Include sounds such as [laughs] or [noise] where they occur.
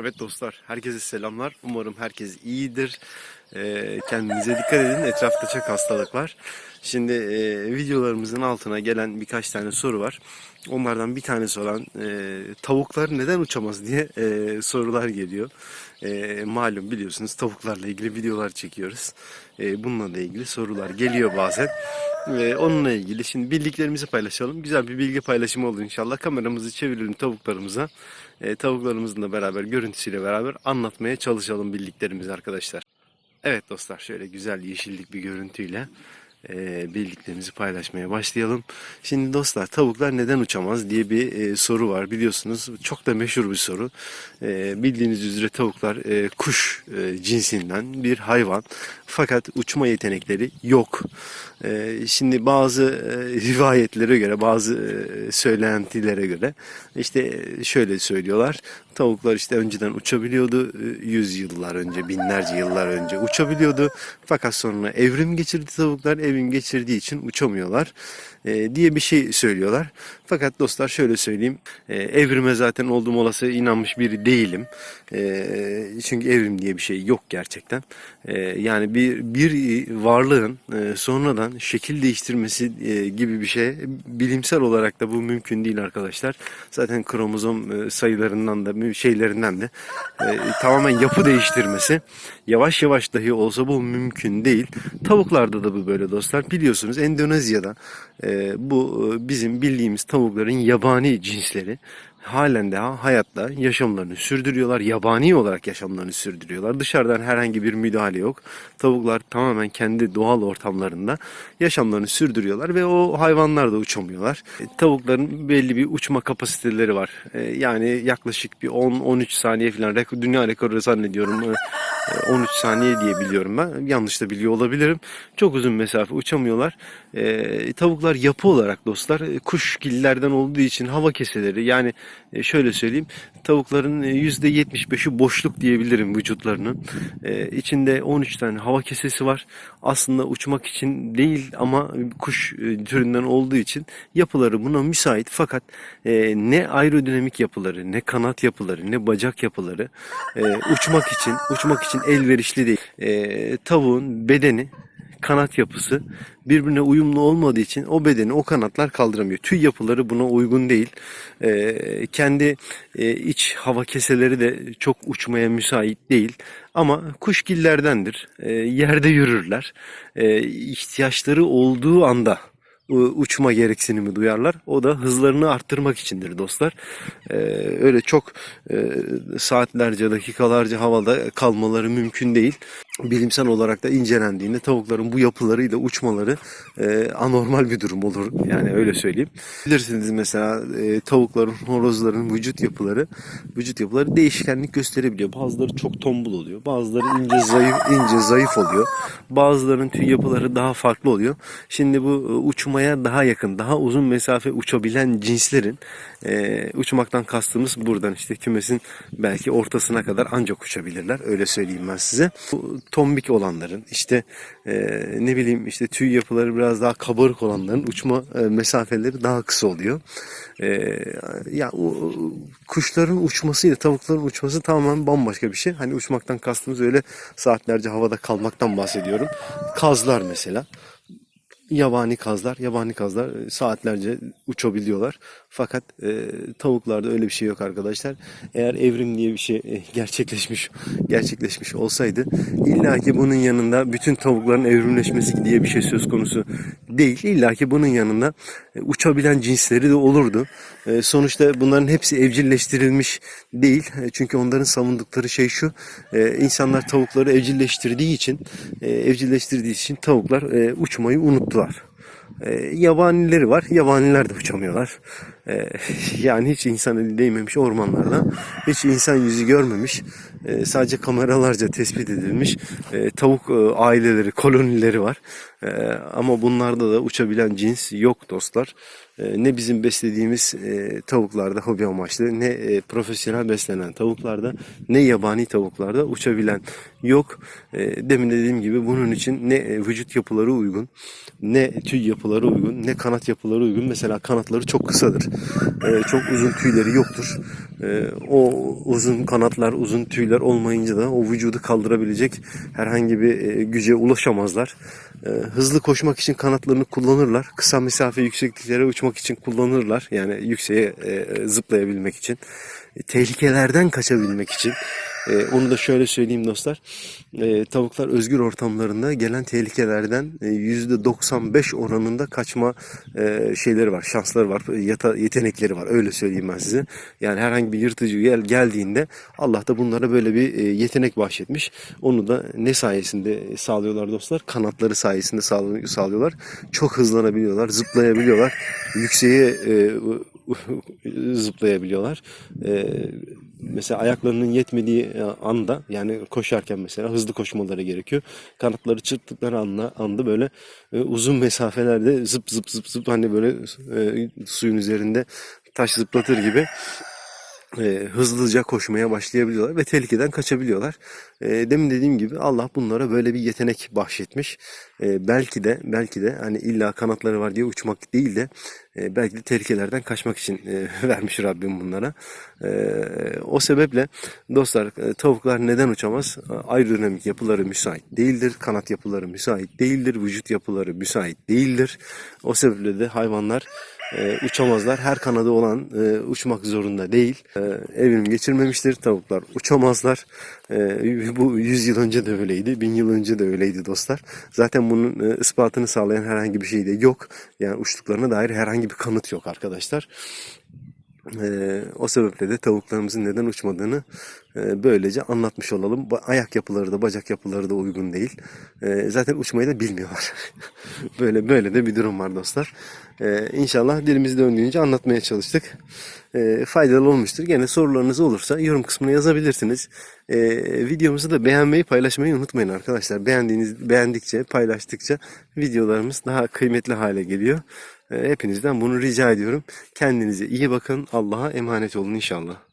Evet dostlar, herkese selamlar. Umarım herkes iyidir. Ee, kendinize dikkat edin. Etrafta çok hastalık var. Şimdi e, videolarımızın altına gelen birkaç tane soru var. Onlardan bir tanesi olan e, tavuklar neden uçamaz diye e, sorular geliyor. Malum biliyorsunuz tavuklarla ilgili videolar çekiyoruz. Bununla da ilgili sorular geliyor bazen. Ve onunla ilgili şimdi bildiklerimizi paylaşalım. Güzel bir bilgi paylaşımı olur inşallah. Kameramızı çevirelim tavuklarımıza. E, tavuklarımızla beraber, görüntüsüyle beraber anlatmaya çalışalım bildiklerimizi arkadaşlar. Evet dostlar şöyle güzel yeşillik bir görüntüyle e, bildiklerimizi paylaşmaya başlayalım. Şimdi dostlar tavuklar neden uçamaz diye bir e, soru var biliyorsunuz. Çok da meşhur bir soru. E, bildiğiniz üzere tavuklar e, kuş e, cinsinden bir hayvan. Fakat uçma yetenekleri yok. E, şimdi bazı e, [laughs] rivayetlere göre, bazı e, söylentilere göre işte e, şöyle söylüyorlar. Tavuklar işte önceden uçabiliyordu. e, Yüzyıllar önce, binlerce yıllar önce uçabiliyordu. Fakat sonra evrim geçirdi tavuklar. Evrim geçirdiği için uçamıyorlar diye bir şey söylüyorlar. Fakat dostlar şöyle söyleyeyim. e, evrime zaten olduğum olası inanmış biri değilim. E, çünkü evrim diye bir şey yok gerçekten. E, yani bir bir varlığın e, sonradan şekil değiştirmesi e, gibi bir şey bilimsel olarak da bu mümkün değil arkadaşlar. Zaten kromozom e, sayılarından da şeylerinden de e, tamamen yapı değiştirmesi yavaş yavaş dahi olsa bu mümkün değil. Tavuklarda da bu böyle dostlar. Biliyorsunuz Endonezya'da e, bu e, bizim bildiğimiz tavukların yabani cinsleri halen daha hayatta yaşamlarını sürdürüyorlar. Yabani olarak yaşamlarını sürdürüyorlar. Dışarıdan herhangi bir müdahale yok. Tavuklar tamamen kendi doğal ortamlarında yaşamlarını sürdürüyorlar ve o hayvanlar da uçamıyorlar. E, Tavukların belli bir uçma kapasiteleri var. E, Yani yaklaşık bir 10-13 saniye falan dünya rekoru zannediyorum. [laughs] E, e, 13 saniye diye biliyorum ben. Yanlış da biliyor olabilirim. Çok uzun mesafe uçamıyorlar. E, tavuklar yapı olarak dostlar e, kuşgillerden olduğu için hava keseleri yani e, şöyle söyleyeyim tavukların e, %75'i boşluk diyebilirim vücutlarının. E, içinde 13 tane hava kesesi var. Aslında uçmak için değil ama kuş e, türünden olduğu için yapıları buna müsait fakat e, ne aerodinamik yapıları, ne kanat yapıları, ne bacak yapıları e, uçmak için uçmak için elverişli değil. E, tavuğun bedeni kanat yapısı birbirine uyumlu olmadığı için o bedeni o kanatlar kaldıramıyor. Tüy yapıları buna uygun değil. Ee, kendi e, iç hava keseleri de çok uçmaya müsait değil. Ama kuşgillerdendir. Ee, yerde yürürler. Ee, ihtiyaçları olduğu anda e, uçma gereksinimi duyarlar. O da hızlarını arttırmak içindir dostlar. Ee, öyle çok e, saatlerce, dakikalarca havada kalmaları mümkün değil. Bilimsel olarak da incelendiğinde tavukların bu yapılarıyla uçmaları e, anormal bir durum olur. Yani öyle söyleyeyim. Bilirsiniz mesela e, tavukların, horozların vücut yapıları vücut yapıları değişkenlik gösterebiliyor. Bazıları çok tombul oluyor. Bazıları ince zayıf ince zayıf oluyor. Bazılarının tüy yapıları daha farklı oluyor. Şimdi bu e, uçmaya daha yakın, daha uzun mesafe uçabilen cinslerin e, uçmaktan kastımız buradan işte kümesin belki ortasına kadar ancak uçabilirler. Öyle söyleyeyim ben size. Bu tombik olanların işte e, ne bileyim işte tüy yapıları biraz daha kabarık olanların uçma e, mesafeleri daha kısa oluyor. E, ya o, kuşların uçmasıyla tavukların uçması tamamen bambaşka bir şey. Hani uçmaktan kastımız öyle saatlerce havada kalmaktan bahsediyorum. Kazlar mesela yabani kazlar, yabani kazlar e, saatlerce uçabiliyorlar. Fakat e, tavuklarda öyle bir şey yok arkadaşlar. Eğer evrim diye bir şey e, gerçekleşmiş gerçekleşmiş olsaydı illa ki bunun yanında bütün tavukların evrimleşmesi diye bir şey söz konusu değil. İlla ki bunun yanında e, uçabilen cinsleri de olurdu. E, sonuçta bunların hepsi evcilleştirilmiş değil. E, çünkü onların savundukları şey şu. İnsanlar tavukları evcilleştirdiği için evcilleştirdiği için tavuklar uçmayı unuttular. E, yabanileri var. Yabaniler de uçamıyorlar. [laughs] Yani hiç insan eli değmemiş ormanlarda. Hiç insan yüzü görmemiş. E, sadece kameralarca tespit edilmiş e, tavuk e, aileleri, kolonileri var. E, ama bunlarda da uçabilen cins yok dostlar. E, ne bizim beslediğimiz e, tavuklarda hobi amaçlı ne e, profesyonel beslenen tavuklarda ne yabani tavuklarda uçabilen yok. E, demin dediğim gibi bunun için ne e, vücut yapıları uygun ne tüy yapıları uygun ne kanat yapıları uygun. Mesela kanatları çok kısadır. E, çok uzun tüyleri yoktur. E, o uzun kanatlar, uzun tüyler olmayınca da o vücudu kaldırabilecek herhangi bir e, güce ulaşamazlar. E, hızlı koşmak için kanatlarını kullanırlar. Kısa mesafe yüksekliklere uçmak için kullanırlar. Yani yükseğe e, zıplayabilmek için. E, tehlikelerden kaçabilmek için. E, onu da şöyle söyleyeyim dostlar. E, tavuklar özgür ortamlarında gelen tehlikelerden e, %95 oranında kaçma e, şeyleri var, şansları var, yata, yetenekleri var. Öyle söyleyeyim ben size. Yani herhangi bir yırtıcı gel, geldiğinde Allah da bunlara böyle bir e, yetenek bahşetmiş. Onu da ne sayesinde sağlıyorlar dostlar? Kanatları sayesinde sağ- sağlıyorlar. Çok hızlanabiliyorlar, zıplayabiliyorlar. Yükseğe e, zıplayabiliyorlar. E, mesela ayaklarının yetmediği e, anda yani koşarken mesela hızlı koşmaları gerekiyor. Kanatları çırptıkları anda, anda böyle e, uzun mesafelerde zıp zıp zıp zıp hani böyle e, suyun üzerinde taş zıplatır gibi e, hızlıca koşmaya başlayabiliyorlar ve tehlikeden kaçabiliyorlar. E, demin dediğim gibi Allah bunlara böyle bir yetenek bahşetmiş. E, belki de belki de hani illa kanatları var diye uçmak değil de e, belki de tehlikelerden kaçmak için e, [laughs] vermiş Rabbim bunlara. E, o sebeple dostlar e, tavuklar neden uçamaz? Aerodinamik yapıları müsait değildir. Kanat yapıları müsait değildir. Vücut yapıları müsait değildir. O sebeple de hayvanlar e, uçamazlar. Her kanadı olan e, uçmak zorunda değil. E, evrim geçirmemiştir. Tavuklar uçamazlar. E, bu 100 yıl önce de öyleydi. 1000 yıl önce de öyleydi dostlar. Zaten bunun e, ispatını sağlayan herhangi bir şey de yok. Yani uçtuklarına dair herhangi bir kanıt yok arkadaşlar. Ee, o sebeple de tavuklarımızın neden uçmadığını e, böylece anlatmış olalım. Ba- Ayak yapıları da bacak yapıları da uygun değil. Ee, zaten uçmayı da bilmiyorlar. [laughs] böyle böyle de bir durum var dostlar. Ee, inşallah dilimiz döndüğünce anlatmaya çalıştık. Ee, faydalı olmuştur. Gene sorularınız olursa yorum kısmına yazabilirsiniz. Ee, videomuzu da beğenmeyi paylaşmayı unutmayın arkadaşlar. Beğendiğiniz beğendikçe paylaştıkça videolarımız daha kıymetli hale geliyor. Ee, Hepinizden bunu rica ediyorum. Kendinize iyi bakın. Allah'a emanet olun inşallah.